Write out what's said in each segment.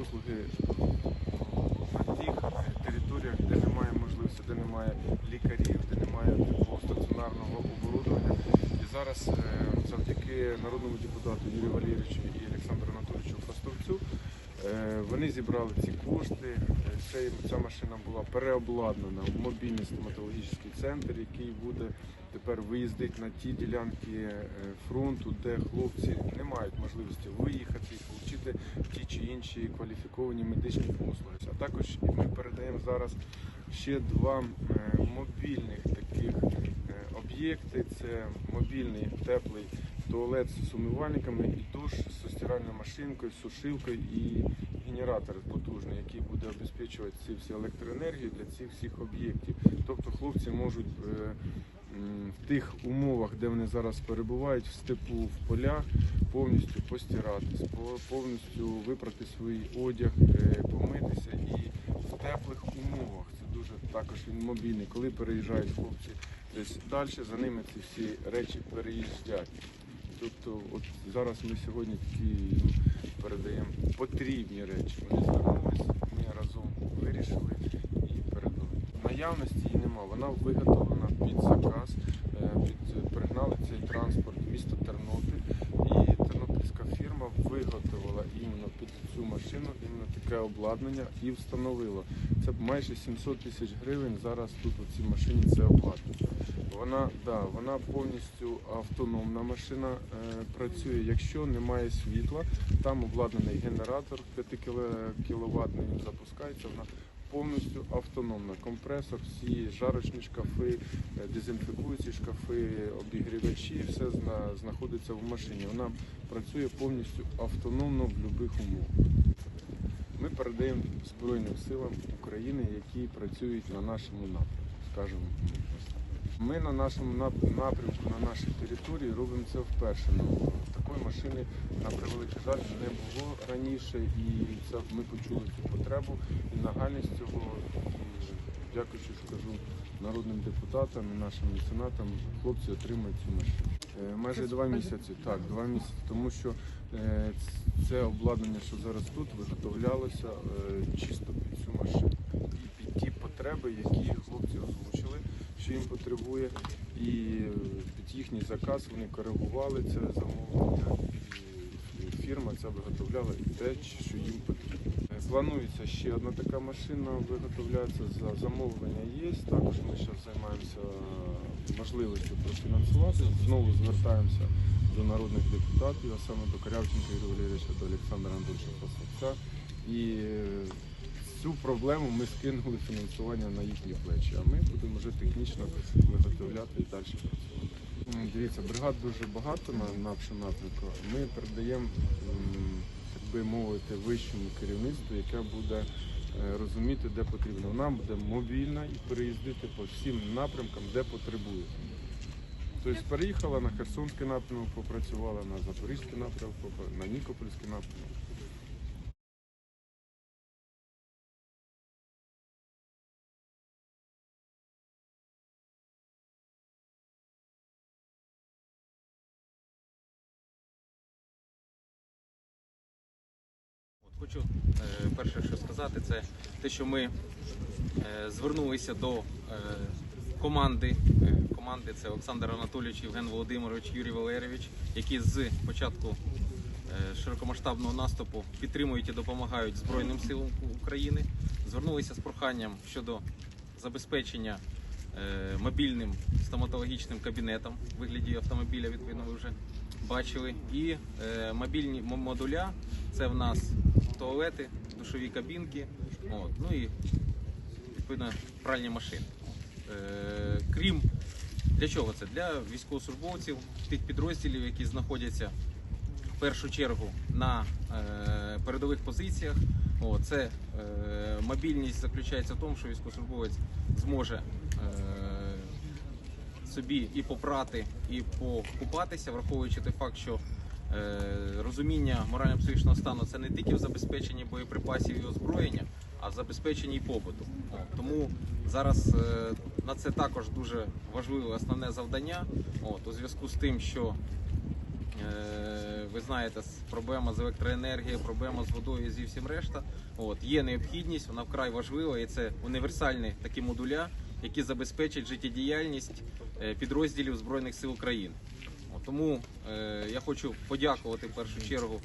послуги на тих територіях, де немає можливості, де немає лікарів, де немає такого стаціонарного оборудовання. І зараз е, завдяки народному депутату Юрію Валерійовичу і Олександру Анатолійовичу Фастовцю е, вони зібрали ці кошти. Е, ця машина була переобладнана в мобільний стоматологічний центр, який буде тепер виїздити на ті ділянки е, фронту, де хлопці не мають можливості виїхати і отримати ті чи інші кваліфіковані медичні послуги. А також ми передаємо зараз ще два е, мобільних таких е, об'єкти. Це мобільний теплий туалет з умивальниками і душ з стиральною машинкою, сушилкою і генератор потужний, який буде обезпечувати ці всі електроенергію для цих всіх об'єктів. Тобто хлопці можуть в тих умовах, де вони зараз перебувають, в степу, в полях, повністю постиратись, повністю випрати свій одяг, е, помитися і в теплих умовах. Це дуже також він мобільний. Коли переїжджають хлопці десь далі, за ними ці всі речі переїздять. Тобто, от зараз ми сьогодні такі ну, передаємо потрібні речі. Вони звернулися, ми разом вирішили і передали. Наявності її нема. Вона виготовлена під заказ, е, під пригнали цей транспорт місто Тернопіль. І тернопільська фірма виготовила іменно під цю машину іменно таке обладнання і встановила. Це майже 700 тисяч гривень. Зараз тут у цій машині це обладнання. Вона, да, вона повністю автономна машина е, працює. Якщо немає світла, там обладнаний генератор 5 кВт, він запускається. Вона повністю автономна. Компресор, всі жарочні шкафи, е, дезінфікуючі шкафи, обігрівачі, все знаходиться в машині. Вона працює повністю автономно в будь-яких умовах. Ми передаємо Збройним силам України, які працюють на нашому напрямку, скажімо. Ми на нашому напрямку, на нашій території робимо це вперше. Ну, такої машини, на превеликий жаль, не було раніше, і це ми почули цю потребу і нагальність цього. І, дякуючи, скажу, народним депутатам і нашим меценатам, хлопці отримують цю машину. Е, Майже два місяці, так, два місяці, тому що е, це обладнання, що зараз тут, виготовлялося е, чисто під цю машину і під ті потреби, які хлопці що їм потребує, і е, під їхній заказ вони коригували це замовлення, і фірма ця виготовляла і те, що їм потрібно. Планується ще одна така машина, виготовляється за замовлення є. Також ми зараз займаємося можливістю профінансувати. Знову звертаємося до народних депутатів, а саме до Корявченка Юрія Валерійовича, до Олександра Анатольовича Пасовця. І е, проблему ми скинули фінансування на їхні плечі, а ми будемо вже технічно виготовляти і далі працювати. Дивіться, бригад дуже багато на нашому напрямку. Ми передаємо, так би мовити, вищому керівництву, яке буде е, розуміти, де потрібно. Вона буде мобільна і переїздити по всім напрямкам, де потребує. Тобто переїхала на Херсонський напрямок, попрацювала на Запорізький напрямок, на Нікопольський напрямок. Хочу е, перше, що сказати, це те, що ми е, звернулися до е, команди. Команди це Олександр Анатолійович, Євген Володимирович, Юрій Валерійович, які з початку широкомасштабного наступу підтримують і допомагають Збройним силам України. Звернулися з проханням щодо забезпечення мобільним стоматологічним кабінетом в вигляді автомобіля, відповідно, ви вже бачили. І е, мобільні модуля це в нас туалети, душові кабінки, от, ну і відповідно пральні машини. Е, крім для чого це? Для військовослужбовців тих підрозділів, які знаходяться в першу чергу на е, передових позиціях. О, це е, мобільність заключається в тому, що військовослужбовець зможе е, собі і попрати, і покупатися, враховуючи той факт, що е, розуміння морально-психічного стану це не тільки в забезпеченні боєприпасів і озброєння, а в забезпеченні і побуту. Тому зараз е, на це також дуже важливе основне завдання. От, у зв'язку з тим, що Е, Ви знаєте, проблема з електроенергією, проблема з водою зі всім решта. От є необхідність, вона вкрай важлива, і це універсальні такі модуля, які забезпечать життєдіяльність підрозділів збройних сил України. Тому е, я хочу подякувати в першу чергу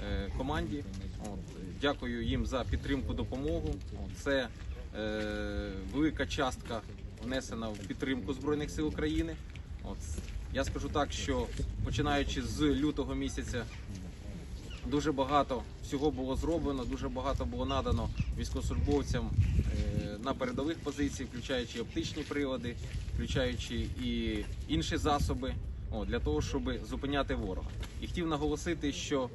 е, команді. Дякую їм за підтримку, допомогу. Це е, велика частка внесена в підтримку збройних сил України. Я скажу так, що починаючи з лютого місяця дуже багато всього було зроблено, дуже багато було надано військовослужбовцям е, на передових позиціях, включаючи оптичні прилади, включаючи і інші засоби о, для того, щоб зупиняти ворога. І хотів наголосити, що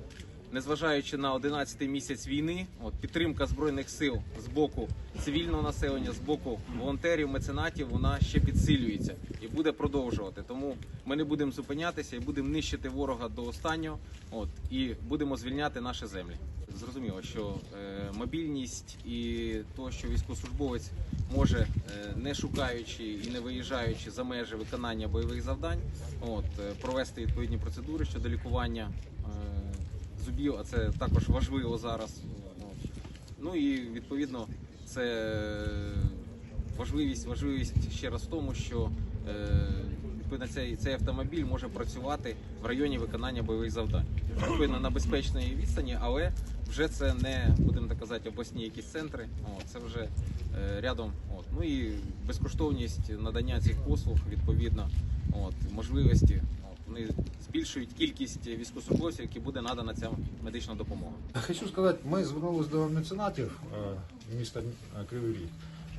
незважаючи на 11-й місяць війни, от підтримка збройних сил з боку цивільного населення, з боку волонтерів, меценатів, вона ще підсилюється і буде продовжувати. Тому ми не будемо зупинятися і будемо нищити ворога до останнього. От і будемо звільняти наші землі. Зрозуміло, що е, мобільність і то, що військовослужбовець може, е, не шукаючи і не виїжджаючи за межі виконання бойових завдань, от е, провести відповідні процедури щодо лікування е, зубів, а це також важливо зараз. Ну і відповідно це важливість, важливість ще раз в тому, що цей, цей автомобіль може працювати в районі виконання бойових завдань. Відповідно на безпечній відстані, але вже це не будемо так казати обласні якісь центри. От, це вже рядом. От. Ну і безкоштовність надання цих послуг відповідно, от, можливості. Вони збільшують кількість військовослужбовців, які буде надана ця медична допомога. Хочу сказати, ми звернулися до меценатів е, міста е, Кривий Ріг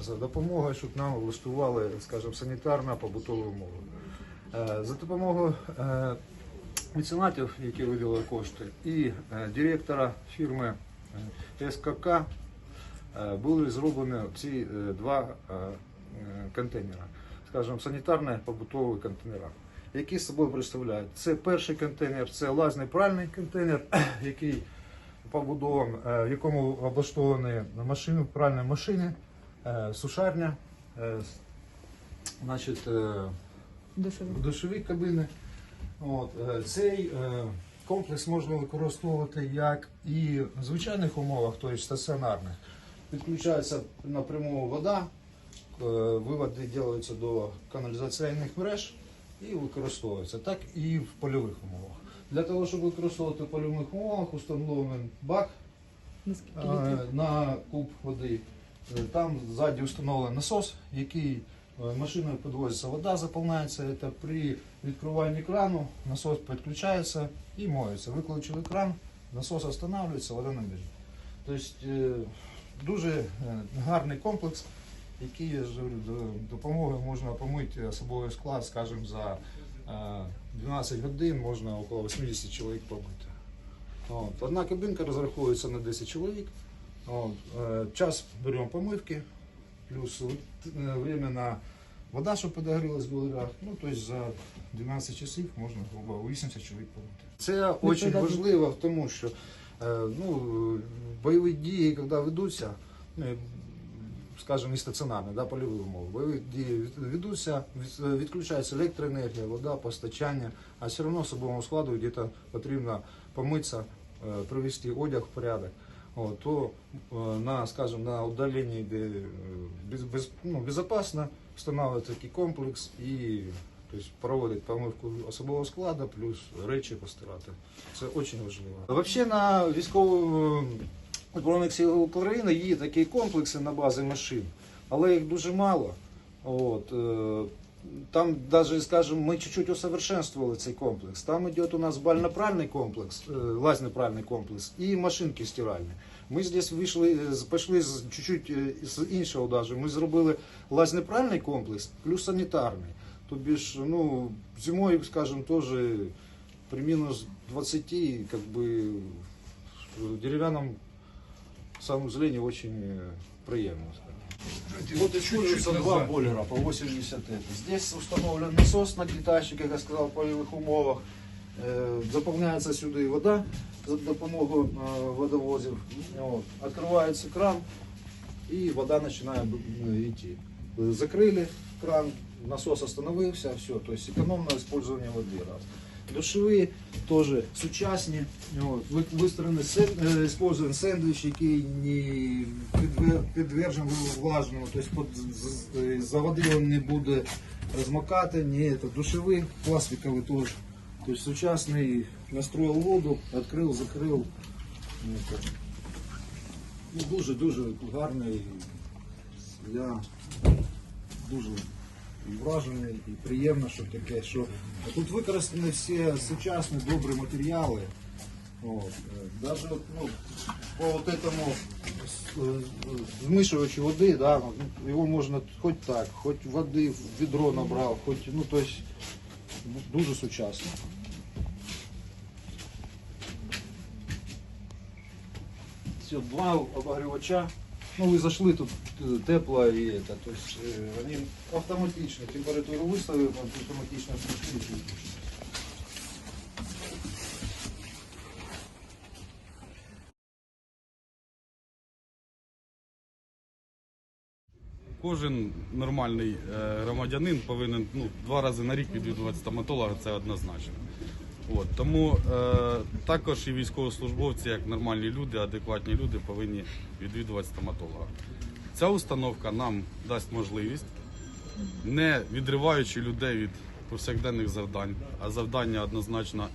за допомогою, щоб нам влаштували, скажімо, санітарно-побутові умови. Е, За допомогою меценатів, які виділили кошти, і директора фірми СКК були зроблені ці е, два е, е, контейнера, скажімо, санітарно-побутові контейнера. Які з собою представляють? Це перший контейнер, це лазний пральний контейнер, який побудований, е, в якому облаштовані машини, пральні машини, е, сушарня, е, значить, е, душові кабини. От, е, цей е, комплекс можна використовувати як і в звичайних умовах, тобто стаціонарних. Підключається напряму вода, е, виводи робляться до каналізаційних мереж і використовується, так і в польових умовах. Для того, щоб використовувати в польових умовах, установлений бак Наскільки е, на куб води. Е, Там ззаді встановлений насос, який машиною підвозиться вода, заповняється. Це при відкриванні крану насос підключається і моється. Виключили кран, насос встановлюється, вода не біжить. Тобто дуже е, гарний комплекс, який я ж говорю, до допомоги можна помити особовий склад, скажімо, за е, 12 годин можна около 80 чоловік помити. От. Одна кабинка розраховується на 10 чоловік. От. е, Час беремо помивки, плюс е, время на вода, щоб подогрілась в бойлерах. Ну, тобто за 12 часів можна грубо 80 чоловік помити. Це дуже важливо тому, що е, ну, бойові дії, коли ведуться, ну, скажімо, і стаціонарні, да, польові умови. Бойові дії ведуться, відключається електроенергія, вода, постачання, а все одно особовому складу где-то потрібно помитися, е, привести одяг в порядок. От, то е, на, скажімо, на е, без, без, ну, безпечно, встановлюється такий комплекс і тобто, проводить помивку особового складу, плюс речі постирати. Це дуже важливо. Взагалі на військовому Збройних сил України є такі комплекси на базі машин, але їх дуже мало. От, е, там даже, скажем, мы чуть-чуть усовершенствовали цей комплекс. Там идет у нас бально-пральный комплекс, э, лазно-пральный комплекс и машинки стиральні. Ми здесь вийшли, з- пішли з чуть-чуть е, з іншого даже. Ми зробили лазно-пральний комплекс плюс санітарний. Тобі ж, ну, зимою, скажем, теж при мінус 20, как бы, в деревянном санузле очень э, приємно. скажем. Вот используются два бойлера по 80 это. Здесь установлен насос нагнетающий, как я сказал, в полевых умовах. Э, Заполняется сюда и вода за допомогою э, водовозів. Вот. Открывается кран и вода начинает э, идти. Э, Закрыли кран, насос остановился, все. То есть экономное использование воды. Раз. Душові теж сучасні. От, ви- вистроєні сен, е, сендвіч, який не підвержен влажному, під, з- з- за води він не буде розмокати, ні, це душовий, пластиковий теж. Тобто сучасний настроїв воду, відкрив, закрив. Ну. Ну, дуже дуже гарний. Я дуже і вражений, і приємно, що таке, що тут використані всі сучасні добрі матеріали. От. е, Даже ну, по вот этому е, змішувачу води, да, його можна хоч так, хоч води в відро набрав, хоч, ну, то есть, дуже сучасно. Все, два обогревача. Ну, вы зашли, тут э, тепло и это, то есть э, они автоматично, температуру выставили, он автоматично включили. Кожен нормальний е, громадянин повинен ну, два рази на рік відвідувати стоматолога, це однозначно. От, тому е, також і військовослужбовці, як нормальні люди, адекватні люди, повинні відвідувати стоматолога. Ця установка нам дасть можливість, не відриваючи людей від повсякденних завдань, а завдання однозначно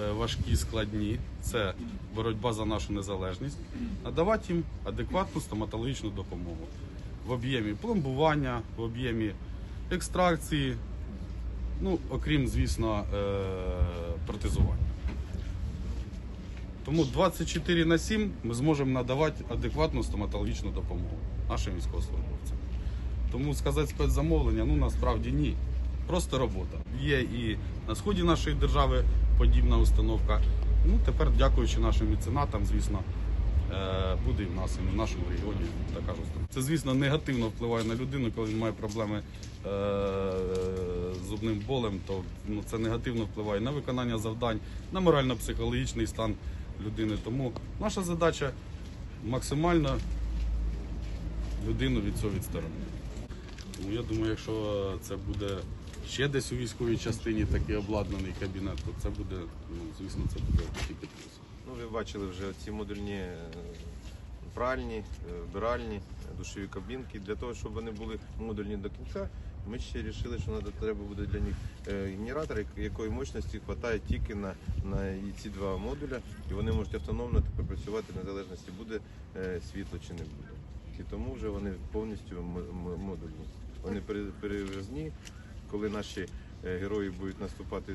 е, важкі, складні це боротьба за нашу незалежність, надавати їм адекватну стоматологічну допомогу в об'ємі пломбування, в об'ємі екстракції, ну, окрім, звісно, е, протезування. Тому 24 на 7 ми зможемо надавати адекватну стоматологічну допомогу нашим військовослужбовцям. Тому сказати спецзамовлення, ну насправді ні. Просто робота. Є і на сході нашої держави подібна установка. Ну, тепер, дякуючи нашим меценатам, звісно, буде і в нас, і в нашому регіоні така ж установка. Це, звісно, негативно впливає на людину, коли він має проблеми е, з зубним болем, то ну, це негативно впливає на виконання завдань, на морально-психологічний стан людини. Тому наша задача максимально людину від цього відсторонити. Тому я думаю, якщо це буде ще десь у військовій частині такий обладнаний кабінет, то це буде, ну, звісно, це буде тільки плюс. Ну, ви бачили вже ці модульні е, пральні, е, вбиральні, душові кабінки. Для того, щоб вони були модульні до кінця, ми ще вирішили, що треба буде для них е, генератор, якої мощності вистачає тільки на, на ці два модуля, і вони можуть автономно тепер працювати незалежності, буде світло чи не буде. І тому вже вони повністю модульні. Вони пере- перевізні, коли наші герої будуть наступати,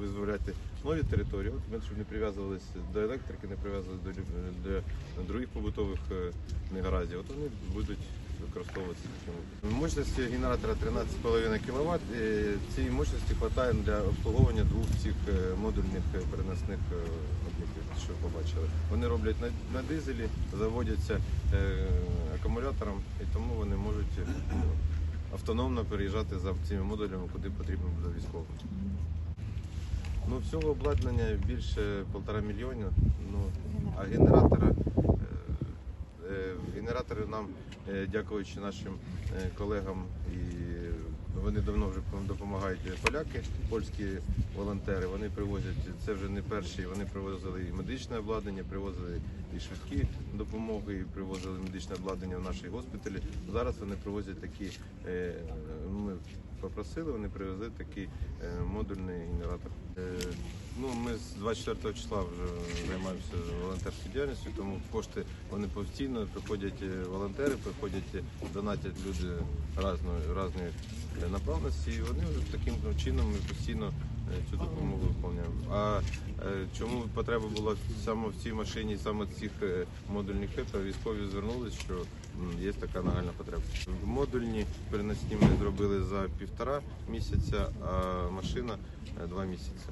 визволяти нові території, от щоб не прив'язувалися до електрики, не прив'язувалися до, до других побутових е, негараздів, от вони будуть використовуватися таким. Мощності генератора 13,5 кВт. Цієї мощності вистачає для обслуговування двох цих е, модульних е, переносних е, об'єктів, що побачили. Вони роблять на, на дизелі, заводяться е, акумулятором, і тому вони можуть е, автономно переїжджати за цими модулями, куди потрібно буде військовим. Ну, всього обладнання більше півтора мільйона. Ну, а генератора, е, е, генератори нам, е, дякуючи нашим е, колегам, і вони давно вже допомагають поляки, польські волонтери. Вони привозять це вже не перші. Вони привозили і медичне обладнання, привозили і швидкі допомоги, і привозили медичне обладнання в наші госпіталі. Зараз вони привозять такі. е, Ми попросили, вони привезли такий е, модульний генератор. Е, Ну, ми з 24 числа вже займаємося волонтерською діяльністю, тому кошти вони постійно приходять волонтери, приходять донатять люди різної направленості, і вони таким чином постійно цю допомогу виконуємо. А е, чому потреба була саме в цій машині, саме в цих е, модульних хитах, військові звернулися, що є така нагальна потреба. Модульні переносні ми зробили за півтора місяця, а машина е, два місяці.